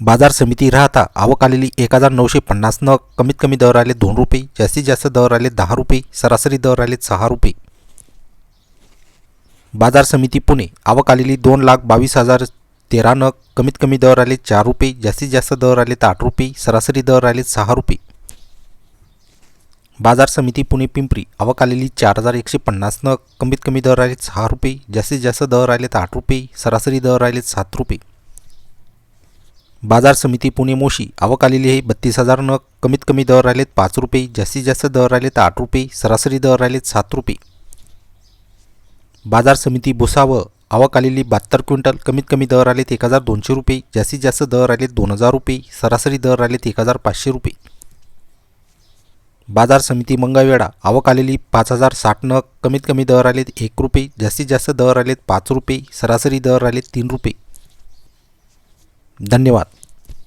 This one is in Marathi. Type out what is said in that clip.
बाजार समिती राहता आवक आलेली एक हजार नऊशे पन्नास नग कमीत कमी दर आले दोन रुपये जास्तीत जास्त दर आले दहा रुपये सरासरी दर आले सहा रुपये. बाजार समिती पुणे आवक आलेली दोन लाख बावीस हजार तेरा नग कमीत कमी दर आले चार रुपये जास्तीत जास्त दर आले तर आठ रुपये सरासरी दर आले सहा रुपये. बाजार समिती पुणे पिंपरी आवक आलेली चार हजार एकशे पन्नास नग कमीत कमी दर आले सहा रुपये जास्तीत जास्त दर आले तर आठ रुपये सरासरी दर आले सात रुपये. बाजार समिती पुणे मोशी. आवक आलेली आहे. बत्तीस हजार नग कमीत कमी दर राहिलेत पाच रुपये. जास्तीत जास्त दर राहिलेत तर आठ रुपये. सरासरी दर राहिलेत सात रुपये. बाजार समिती भुसावळ आवक आलेली बहात्तर क्विंटल. कमीत कमी दर आलेत एक हजार दोनशे रुपये. जास्तीत जास्त दर आलेत दोन हजार रुपये. सरासरी दर आलेत एक हजार पाचशे रुपये. बाजार समिती मंगळवेढा. आवक आलेली पाच हजार साठ नग कमीत कमी दर आलेत एक रुपये. जास्तीत जास्त दर आलेत पाच रुपये. सरासरी दर आलेत तीन रुपये. धन्यवाद.